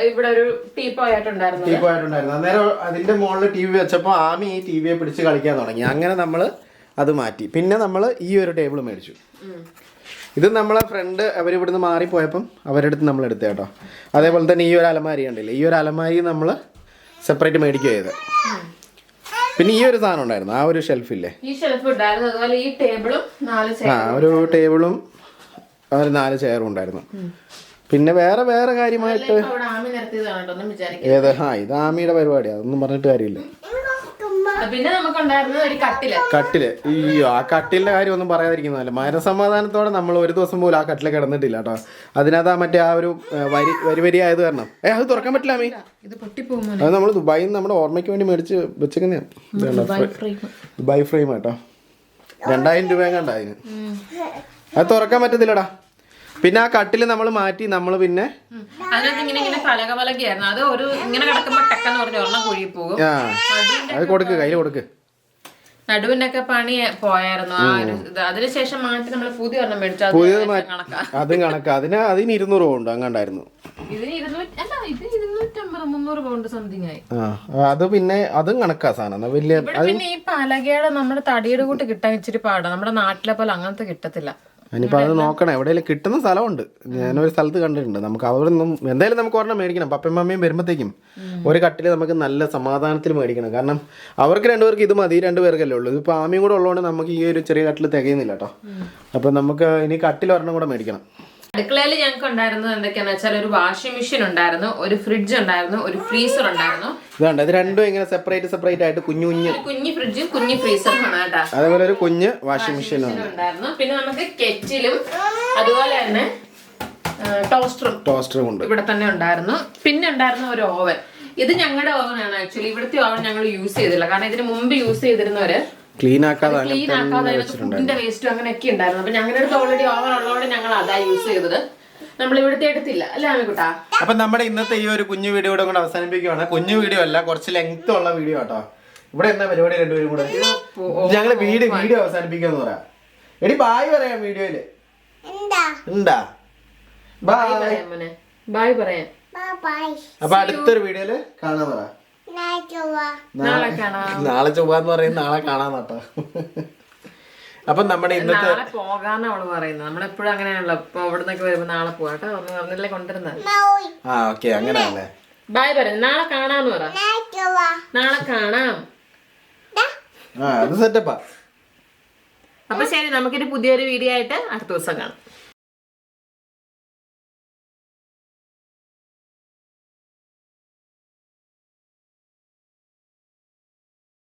ഇവിടെ ഒരു അന്നേരം അതിന്റെ മുകളിൽ ടി വി വെച്ചപ്പോൾ ആമി ഈ ടി വിയെ പിടിച്ച് കളിക്കാൻ തുടങ്ങി. അങ്ങനെ നമ്മൾ അത് മാറ്റി. പിന്നെ നമ്മൾ ഈ ഒരു ടേബിൾ മേടിച്ചു. ഇത് നമ്മളെ ഫ്രണ്ട് അവരിവിടുന്ന് മാറിപ്പോയപ്പം അവരുടെ അടുത്ത് നമ്മൾ എടുത്ത കേട്ടോ. അതേപോലെ തന്നെ ഈ ഒരു അലമാരി ഉണ്ടല്ലേ ഈ ഒരു അലമാരി നമ്മൾ സെപ്പറേറ്റ് മേടിക്കുക ചെയ്ത് പിന്നെ ഈ ഒരു സാധനം ഉണ്ടായിരുന്നു. ആ ഒരു ഷെൽഫില്ലേ ഈ ഷെൽഫ് ഉണ്ടായിരുന്നു. അതുപോലെ ഈ ടേബിളും നാല് ആ ഒരു ടേബിളും ഒരു നാല് ചെയറും ഉണ്ടായിരുന്നു. പിന്നെ വേറെ വേറെ കാര്യമായിട്ട് ഏത്? ആ ഇത് ആമിയുടെ പരിപാടിയാണ് അതൊന്നും പറഞ്ഞിട്ട് കാര്യമില്ല. പിന്നെ നമുക്കുണ്ടായിരുന്നത് ഒരു കട്ടിൽ. കട്ടിൽ. അയ്യോ ആ കട്ടിലിന്റെ കാര്യം ഒന്നും പറയാതിരിക്കുന്നതല്ല. മനസമാധാനത്തോടെ നമ്മൾ ഒരു ദിവസം പോലും ആ കട്ടിൽ കിടന്നിട്ടില്ല കേട്ടോ. അതിനകത്ത് ആ മറ്റേ ആ ഒരു വരി വരി വരി ആയത് കാരണം. ഏ അത് തുറക്കാൻ പറ്റില്ല മീ ഇത് അത് നമ്മൾ ദുബായിൽ നമ്മുടെ ഓർമ്മയ്ക്ക് വേണ്ടി മേടിച്ച് വെച്ചേക്കുന്നതാണ് ദുബായ് ഫ്രെയിം. കേട്ടോ. രണ്ടായിരം രൂപ കണ്ട അതിന്? അത് തുറക്കാൻ പറ്റത്തില്ലടാ. പിന്നെ ആ കട്ടിൽ നമ്മൾ മാറ്റി നമ്മൾ പിന്നെ അതിനകത്ത് ഇങ്ങനെ ഇങ്ങനെ പലക പലകയായിരുന്നു അത് ഒരു ഇങ്ങനെ കിടക്കുമ്പോ ടക്കെന്ന് പറഞ്ഞ ഒരെണ്ണം കുഴി പോകും. ആ. അത് കൊടുക്ക് കയ്യിൽ കൊടുക്ക്. നടുവിന്റെ ഒക്കെ പണി പോയായിരുന്നു. ആ ഒരു ഇത്. അതിനുശേഷം മാറ്റി നമ്മൾ പുതിയ ഒരെണ്ണം മേടിച്ചു. അത് പുതിയത് ഏകദേശം മാറ്റി. കണക്കാ. അതും കണക്ക്. അതിന് അതിന് ഇരുന്നൂറ് ഉണ്ട് അങ്ങാണ്ടായിരുന്നു. ഇതിന് ഇരുന്നൂറ്റി അല്ല ഇത് ഇരുന്നൂറ്റമ്പത് മുന്നൂറ് പൗണ്ട് സംതിങ് ആയി. ആ. അത് പിന്നെ അതും കണക്കാ സാധനം. എന്നാ വലിയ ഇവിടെ പിന്നെ ഈ പലകയുടെ നമ്മുടെ തടിയുടെ കൂട്ട് കിട്ടാൻ ഇച്ചിരി പാടാ. നമ്മുടെ നാട്ടിലെ പോലെ അങ്ങനത്തെ കിട്ടത്തില്ല. ഇനിയിപ്പോൾ അത് നോക്കണം. എവിടെയെങ്കിലും കിട്ടുന്ന സ്ഥലമുണ്ട്. ഞാനൊരു സ്ഥലത്ത് കണ്ടിട്ടുണ്ട്. നമുക്ക് അവിടെ നിന്നും എന്തായാലും നമുക്ക് ഒരെണ്ണം മേടിക്കണം. പപ്പയും മമ്മിയും വരുമ്പോഴത്തേക്കും ഒരു കട്ടിൽ നമുക്ക് നല്ല സമാധാനത്തിൽ മേടിക്കണം. കാരണം അവർക്ക് രണ്ടുപേർക്ക് ഇത് മതി. രണ്ടുപേർക്കല്ലേ ഉള്ളൂ. ഇപ്പോൾ ആമയും കൂടെ ഉള്ളതുകൊണ്ട് നമുക്ക് ഈ ഒരു ചെറിയ കട്ടിൽ തികയുന്നില്ല കേട്ടോ അപ്പം നമുക്ക് ഇനി കട്ടിൽ ഒരെണ്ണം കൂടെ മേടിക്കണം. അടുക്കളയിൽ ഞങ്ങൾക്ക് ഉണ്ടായിരുന്നത് എന്തൊക്കെയാണെന്ന് വെച്ചാൽ ഒരു വാഷിംഗ് മെഷീൻ ഉണ്ടായിരുന്നു ഒരു ഫ്രിഡ്ജ് ഉണ്ടായിരുന്നു ഒരു ഫ്രീസർ ഉണ്ടായിരുന്നു. ഇതുണ്ട് ഇത് രണ്ടും ഇങ്ങനെ സെപ്പറേറ്റ് സെപ്പറേറ്റ് ആയിട്ട് കുഞ്ഞു കുഞ്ഞ്. കുഞ്ഞു ഫ്രിഡ്ജ് കുഞ്ഞി ഫ്രീസറുമാണ് കേട്ടാ. അതേപോലെ ഒരു കുഞ്ഞ് വാഷിംഗ് മെഷീനും ഉണ്ടായിരുന്നു. പിന്നെ നമുക്ക് കെറ്റിലും അതുപോലെ തന്നെ ടോസ്റ്ററും ടോസ്റ്ററും ഉണ്ട്. ഇവിടെ തന്നെ ഉണ്ടായിരുന്നു. പിന്നെ ഉണ്ടായിരുന്ന ഒരു ഓവൻ ഇത് ഞങ്ങളുടെ ഓവനാണ് ആക്ച്വലി ഇവിടുത്തെ ഓവൻ ഞങ്ങൾ യൂസ് ചെയ്തില്ല. കാരണം ഇതിന് മുമ്പ് യൂസ് ചെയ്തിരുന്നവര് ക്ലീൻ ആക്കാതെ ക്ലീൻ ആക്കാതെ ഫുഡിന്റെ വേസ്റ്റും അങ്ങനെയൊക്കെ ഉണ്ടായിരുന്നു. അപ്പൊ ഞങ്ങളുടെ അടുത്ത് ഓൾറെഡി ഓവൻ ഉള്ളതുകൊണ്ട് ഞങ്ങൾ അതാ യൂസ് ചെയ്തത്. നമ്മൾ ഇവിടുത്തെ എടുത്തില്ല അല്ലേ ആമിക്കുട്ടാ? അപ്പൊ നമ്മുടെ ഇന്നത്തെ ഈ ഒരു കുഞ്ഞു വീഡിയോ കൂടെ കൊണ്ട് അവസാനിപ്പിക്കുകയാണ് കുഞ്ഞു വീഡിയോ അല്ല കുറച്ച് ലെങ്ത് ഉള്ള വീഡിയോ കേട്ടോ ഇവിടെ എന്താ പരിപാടി രണ്ടുപേരും കൂടെ? ഞങ്ങൾ വീഡിയോ വീഡിയോ അവസാനിപ്പിക്കാന്ന് പറയാം. എടി ബായ് പറയാം വീഡിയോയിൽ. ഉണ്ടാ. Bye bye. പറയാം അപ്പൊ അടുത്തൊരു വീഡിയോയിൽ കാണാൻ പറ നാളെ കാണാം. നാളെ ചൊവ്വാന്ന് പറയുന്നത് നാളെ കാണാൻ കേട്ടോ. അപ്പൊ നമ്മുടെ ഇന്നത്തെ നാളെ പോകാന്ന് അവൾ പറയുന്നത്. നമ്മളെപ്പോഴും അങ്ങനെയാണല്ലോ. ഇപ്പൊ അവിടെ നിന്നൊക്കെ വരുമ്പോ നാളെ പോകാട്ടോ ഒന്ന് പറഞ്ഞില്ലേ കൊണ്ടുവരുന്നത്? ആ ഓക്കെ അങ്ങനെയല്ലേ? ബായ് പറയാം നാളെ കാണാന്ന് പറ. നാളെ കാണാം. ആ അത് സെറ്റപ്പാ. അപ്പൊ ശരി നമുക്കൊരു പുതിയൊരു വീഡിയോ ആയിട്ട് അടുത്ത ദിവസം കാണാം.